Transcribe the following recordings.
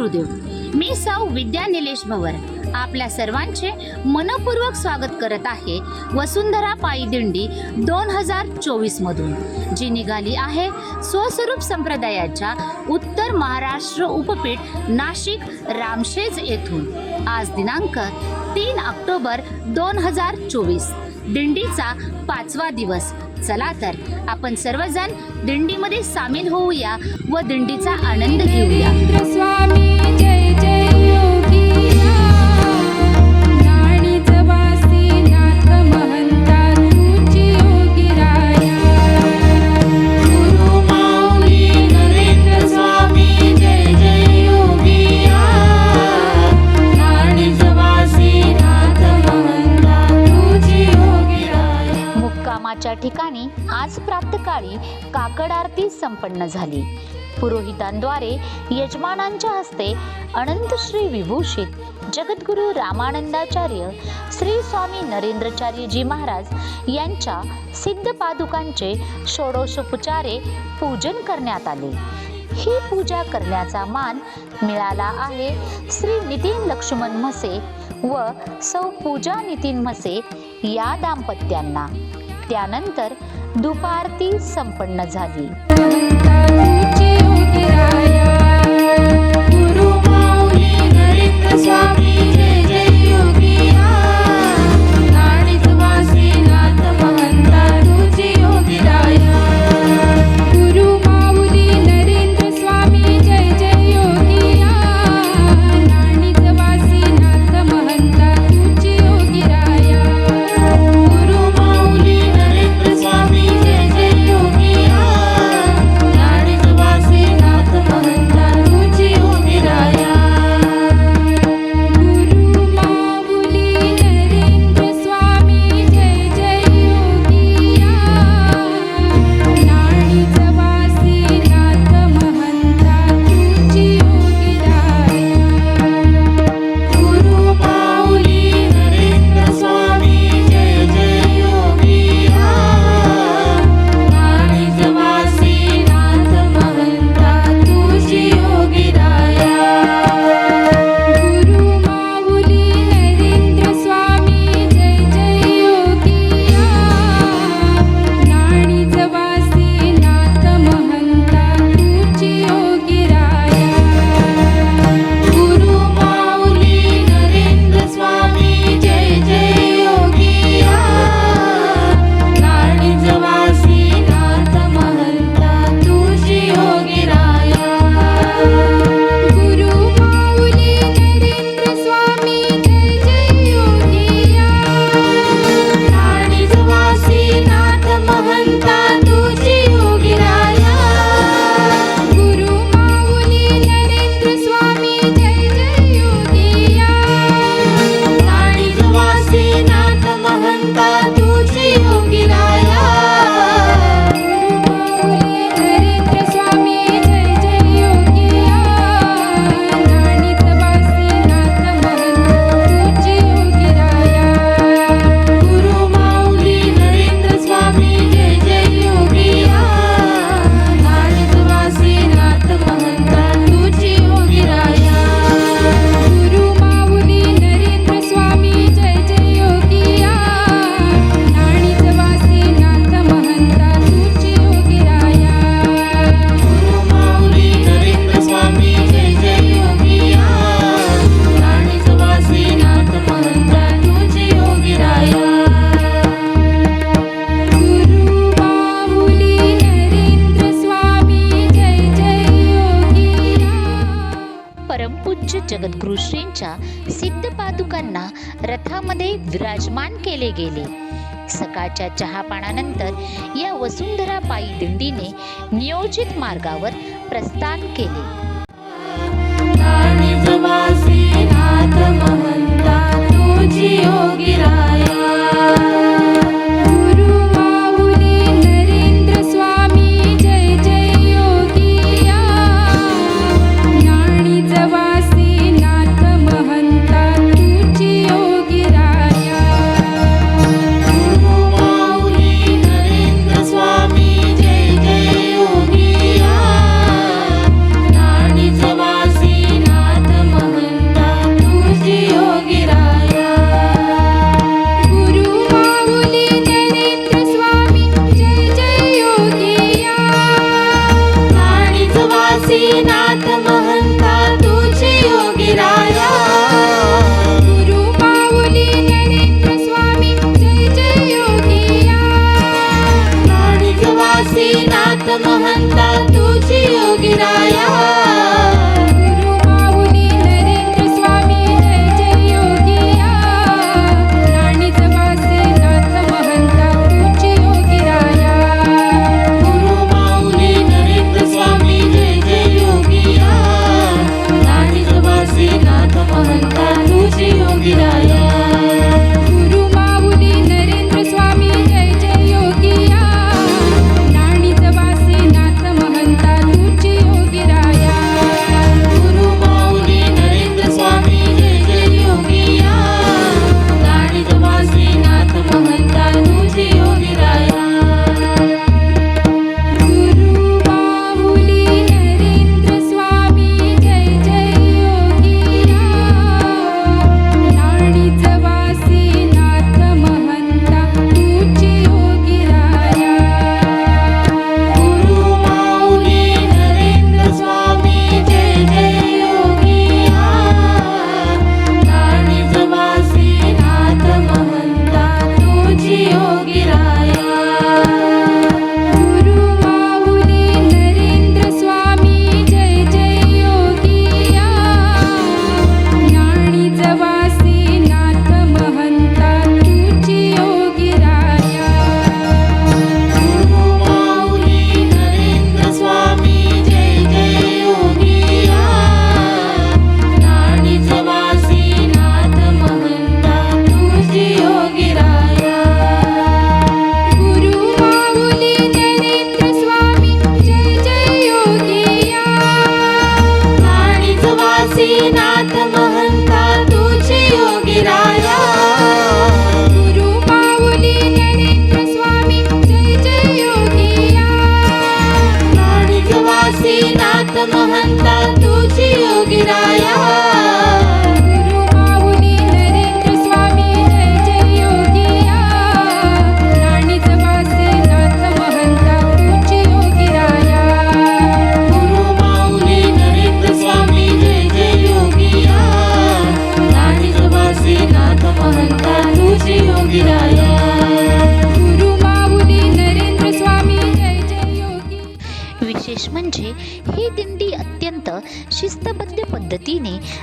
गुरुदेव. मी सौ विद्या निलेश भवर. आपल्या सर्वांचे मनपूर्वक स्वागत करत आहे वसुंधरा पायी दिंडी दोन हजार चोवीसमधून जी निघाली आहे स्वस्वरूप संप्रदायाच्या उत्तर महाराष्ट्र उपपीठ नाशिक रामशेज येथून. आज दिनांक तीन ऑक्टोबर दोन हजार चोवीस. दिंडीचा पाचवा दिवस. चला तर आपण सर्वजण दिंडीमध्ये सामील होऊया व दिंडीचा आनंद घेऊया. ठिकाणी आज प्रातकाळी काकड आरती संपन्न झाली. पुरोहितांद्वारे यजमानांच्या हस्ते अनंत श्री विभूषित जगद्गुरु रामानंदाचार्य श्री स्वामी नरेंद्रचार्यजी महाराज यांच्या सिद्ध पादुकांचे षोडोषोपचारे पूजन करण्यात आले. ही पूजा करण्याचा मान मिळाला आहे श्री नितीन लक्ष्मण म्हसे व सौ पूजा नितीन म्हसे या दाम्पत्यांना. त्यानंतर दुपारती संपन्न झाली. सिद्ध पादुकांना रथामध्ये विराजमान केले गेले. सकाळच्या चहापानानंतर या वसुंधरा पायी दिंडीने नियोजित मार्गावर प्रस्थान केले. योगी राय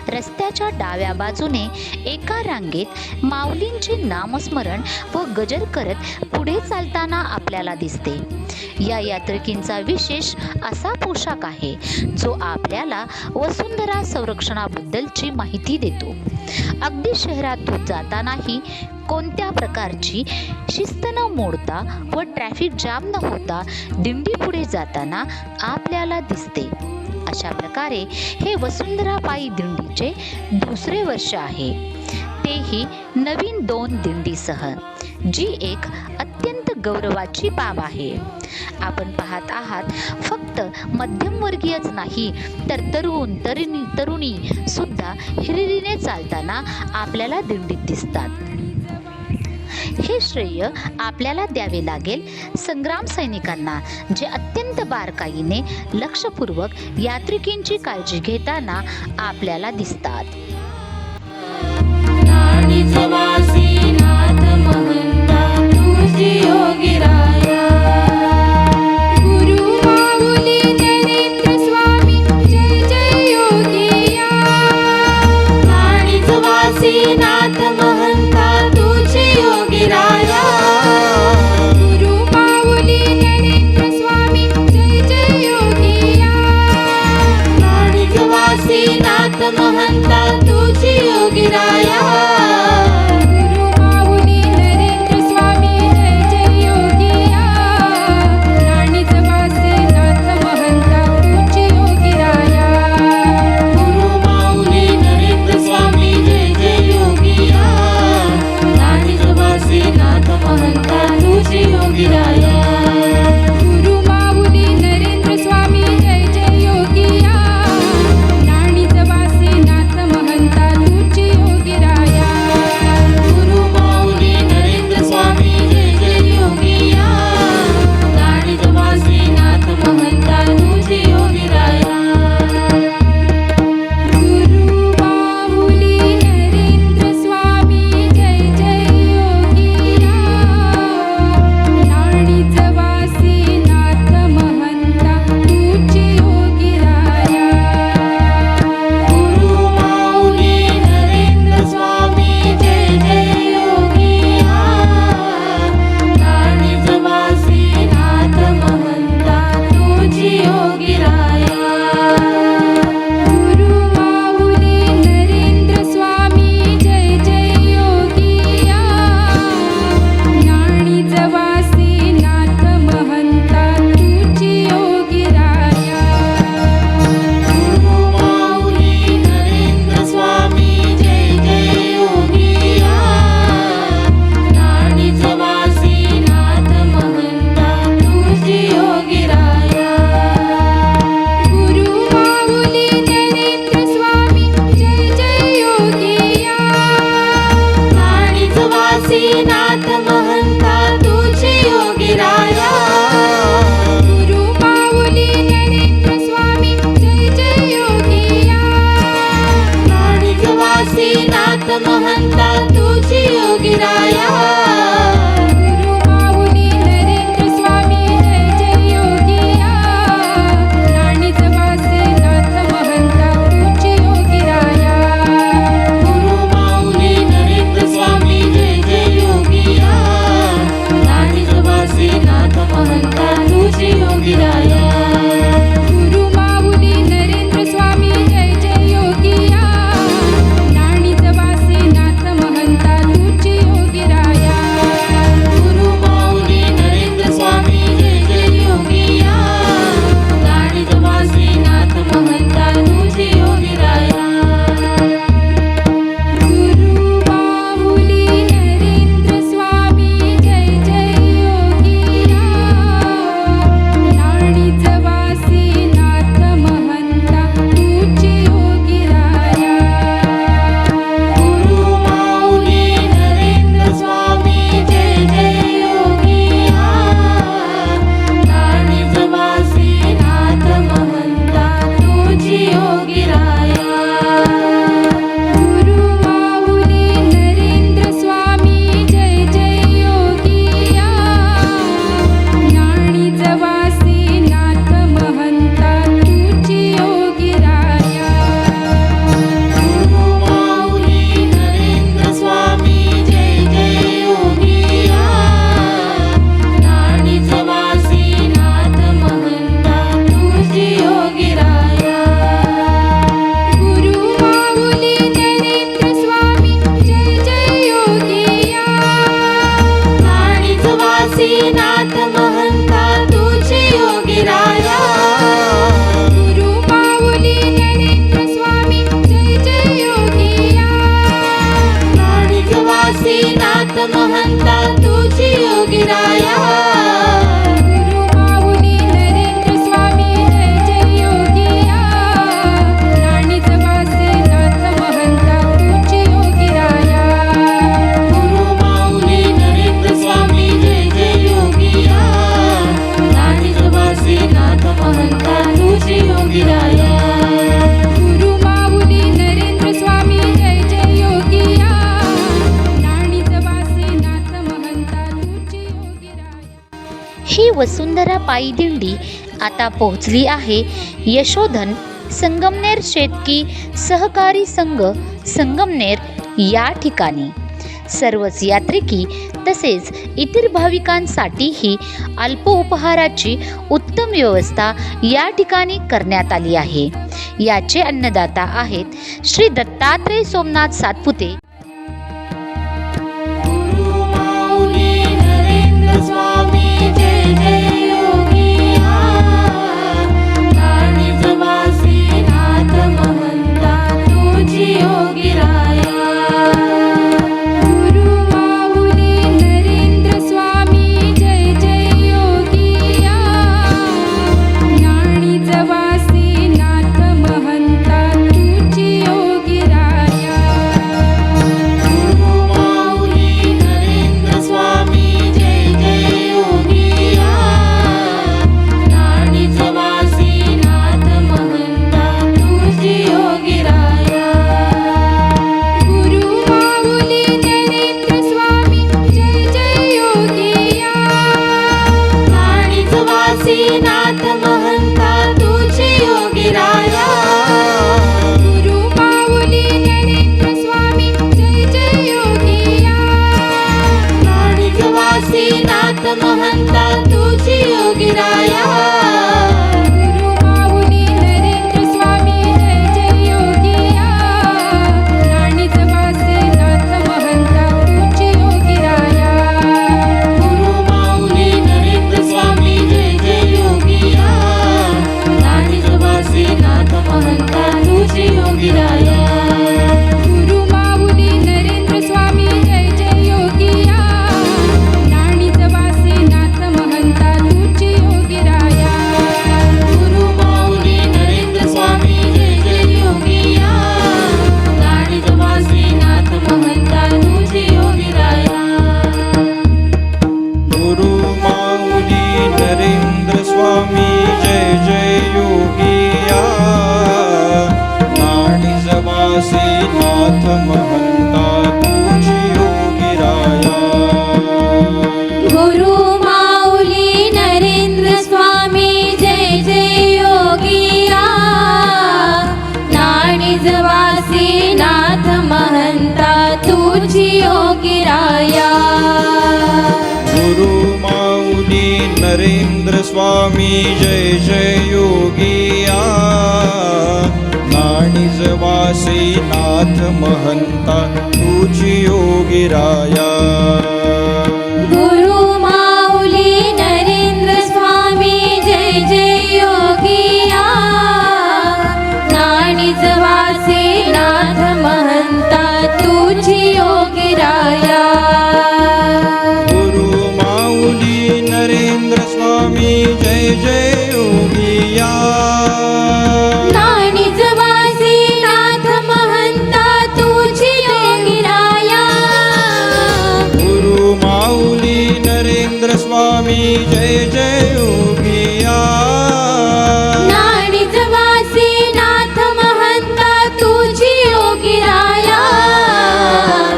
रस्त्याच्या डाव्या बाजूने एका रांगेत माऊलींचे नामस्मरण व गजर करत पुढे चालताना आपल्याला दिसते. या यात्रिकींचा विशेष असा पोशाख आहे जो आपल्याला वसुंधरा संरक्षणाबद्दलची माहिती देतो. अगदी शहरातून जातानाही कोणत्या प्रकारची शिस्त न मोडता व ट्रॅफिक जाम न होता दिंडी पुढे जाताना आपल्याला दिसते. अशा प्रकारे हे वसुंधराबाई दिंडीचे दुसरे वर्ष आहे. तेही नवीन दोन दिंडीसह जी एक अत्यंत गौरवाची बाब आहे. आपण पाहत आहात फक्त मध्यमवर्गीयच नाही तर तरुण तरुणी तरुणी सुद्धा हिरिरीने चालताना आपल्याला दिंडीत दिसतात. हे श्रेय आपल्याला द्यावे लागेल संग्राम सैनिकांना जे अत्यंत बारकाईने लक्षपूर्वक यात्रिकींची काळजी घेताना आपल्याला दिसतात. वसुंधरा पायदिंडी आता पोहोचली आहे. यशोधन संगमनेर शेतकी सहकारी संघ संगमनेर या ठिकाणी. सर्वच यात्रिकी तसेच इतर भाविकांसाठीही अल्प उपहाराची उत्तम व्यवस्था या ठिकाणी करण्यात आली आहे. याचे अन्नदाता आहेत श्री दत्तात्रय सोमनाथ सातपुते. माया। गुरु माऊली नरेंद्र स्वामी जय जय योगिया नाथ महंता तुझी योगी राया। रामचंद्र स्वामी जय जय योगिया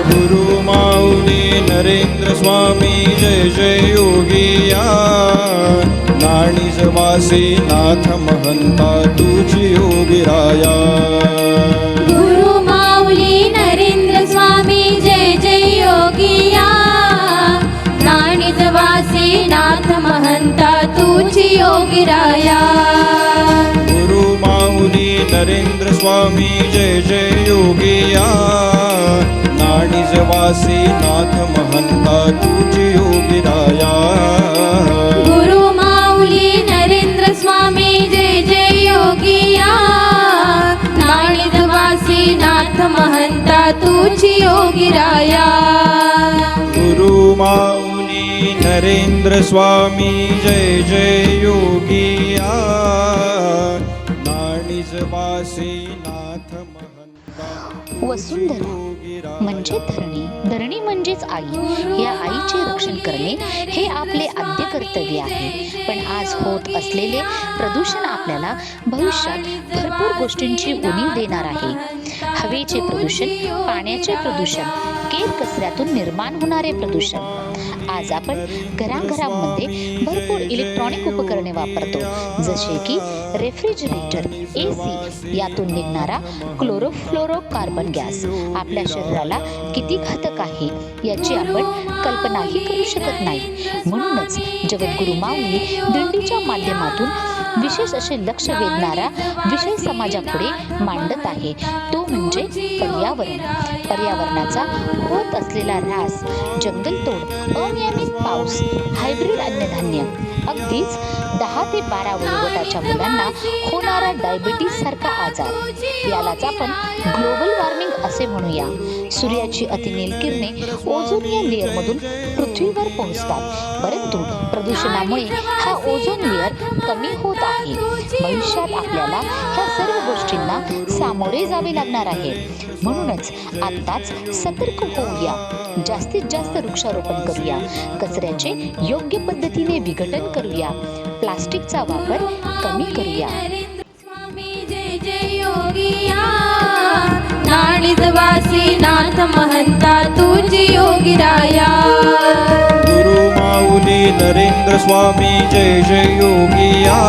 गुरु माऊली नरेंद्र स्वामी जय जय योगिया नाणी वासे नाथ महंता तुझी योगिराया महंता तुझी योगिराया गुरु माऊली नरेंद्र स्वामी जय जय योगिया नाणीजवासी नाथ महंता तुझी योगिराया गुरु माऊली नरेंद्र स्वामी जय जय योगिया नाणीजवासी नाथ महंता तुझी योगिराया गुरु माऊली नाणीज वासी नाथ महंता। वसुंधरा म्हणजे धरणी धरणी म्हणजेच आई. या आईचे रक्षण करणे हे आपले आद्य कर्तव्य आहे. पण आज होत असलेले प्रदूषण आपल्याला भविष्यात भरपूर गोष्टींची उणीव देणार आहे. हवेचे प्रदूषण पाण्याचे प्रदूषण केर कचऱ्यातून निर्माण होणारे प्रदूषण. आज आपण घराघरांमध्ये भरपूर इलेक्ट्रॉनिक उपकरणे वापरतो. जसे की रेफ्रिजरेटर ए सी यातून निघणारा क्लोरोफ्लोरो कार्बन गॅस आपल्या शरीराला किती घातक आहे याची आपण कल्पनाही करू शकत नाही. म्हणूनच जगद्गुरु माऊली दिंडीच्या माध्यमातून विशेष असे लक्ष वेधणारा विषय समाजापुढे मांडत आहे. तो म्हणजे पर्यावरण. पर्यावरणाचा होत असलेला ऱ्हास जंगलतोड अनियमित पाऊस हायब्रिड अन्नधान्य अगदीच दहा ते बारा वयोगटाच्या मुलांना होणारा डायबिटीस सारखा आजार. यालाच आपण ग्लोबल वॉर्मिंग असे म्हणूया. सूर्याची अतिनील किरणे ओझोन या लेअरमधून पृथ्वीवर पोहोचतात. परंतु प्रदूषणामुळे हा ओझोन लेअर कमी होत आहे. भविष्यात आपल्याला ह्या सर्व गोष्टींना सामोरे जावे लागणार आहे. म्हणूनच आत्ताच सतर्क होऊया. जास्तीत जास्त वृक्षारोपण करूया. कचऱ्याचे योग्य पद्धतीने विघटन करूया. प्लास्टिकचा वापर कमी करूया. स्वामी जय जय योगिया. नाणीज वासी नाथ महंता तुझी योगिराया. गुरु माऊली नरेंद्र स्वामी जय जय योगिया.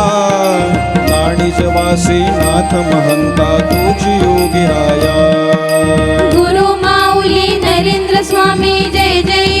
नाणीज वासी नाथ महंता तुझी योगिराया. गुरु माऊली नरेंद्र स्वामी जय जय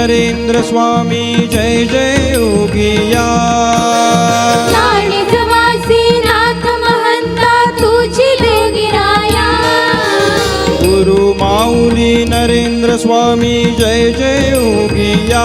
नरेंद्र स्वामी जय जय योगिया नाथ महंता तुझी योगिराया गुरु माऊली नरेंद्र स्वामी जय जय योगिया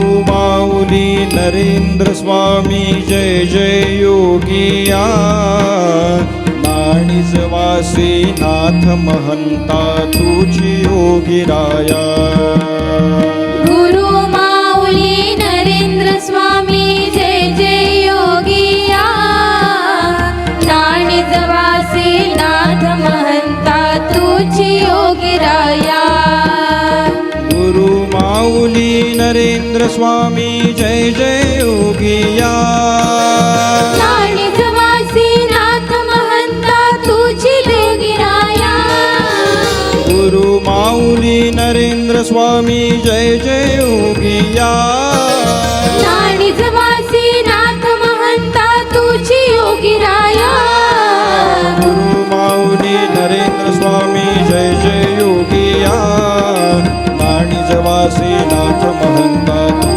माऊली नरेंद्र स्वामी जय जय योगिया. नाणीज वासी नाथ महंता तुझी योगिराया माऊली नरेंद्र स्वामी जय जय योगिया नाणिजवासी नाथ महंता तुझी योगीराया गुरु माऊली नरेंद्र स्वामी जय जय योगिया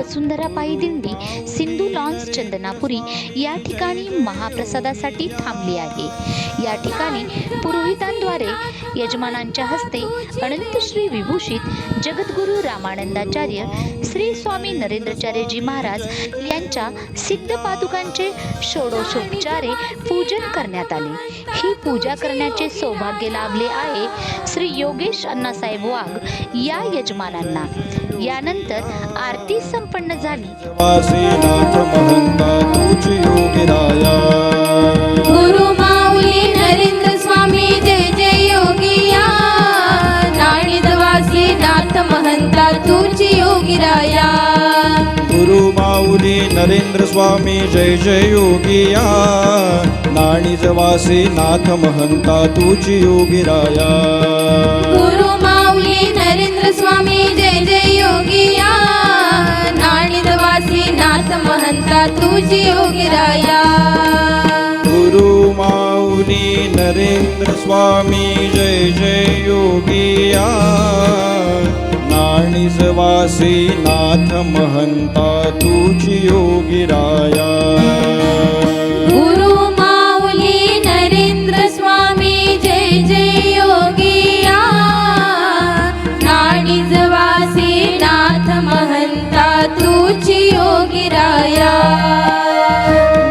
आता दिंडी सिंधू लॉन्स चंदनापुरी या ठिकाणी महाप्रसादासाठी थांबली आहे. या ठिकाणी पुरोहितांद्वारे यजमानांच्या हस्ते अनंत श्री विभूषित जगद्गुरु रामानंदाचार्य श्री स्वामी नरेंद्रचार्यजी महाराज यांच्या सिद्ध पादुकांचे षोडशोपचारे पूजन करण्यात आले. ही पूजा करण्याचे सौभाग्य लाभले आहे श्री योगेश अण्णासाहेब वाघ या यजमानांना. यानंतर आरती संपन्न झाली. वासी नाथ महंता तुझी योगिराया गुरु माऊली नरेंद्र स्वामी जय जय योगिया. नाथ महंता तुझी योगीराया गुरु माऊली नरेंद्र स्वामी जय जय योगिया. नाणीजवासी नाथ महंता तुझी योगिराया नाथ महंता तुझी योगीराया गुरु माऊली नरेंद्र स्वामी जय जय योगिया नाणीजवासी नाथ महंता तुझी योगिराया गुरु योगीराया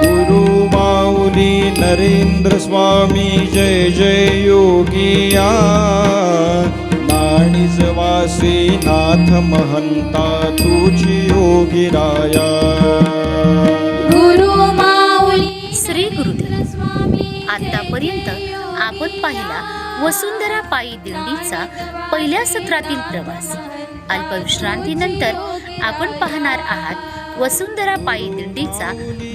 गुरु माऊली नरेंद्र स्वामी जय जय योगिया नाणीजवासी नाथ महंता तुझी योगिराया गुरु माऊली श्री गुरुदेव स्वामी आतापर्यंत आपण पाहिला वसुंधरा पायी दिंडीचा पहिल्या सत्रातील प्रवास. अल्पविश्रांतीनंतर आपण पाहणार आहात वसुंधरा पायी दिंडीचा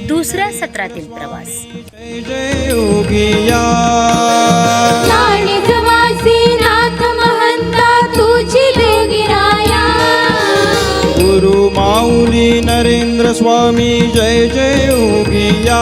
दुसऱ्या सत्रातील प्रवास. जय जय योगिया नाणिजवासी नाथ महंता तुझी योगीराया गुरु माऊली नरेंद्र स्वामी जय जय योगिया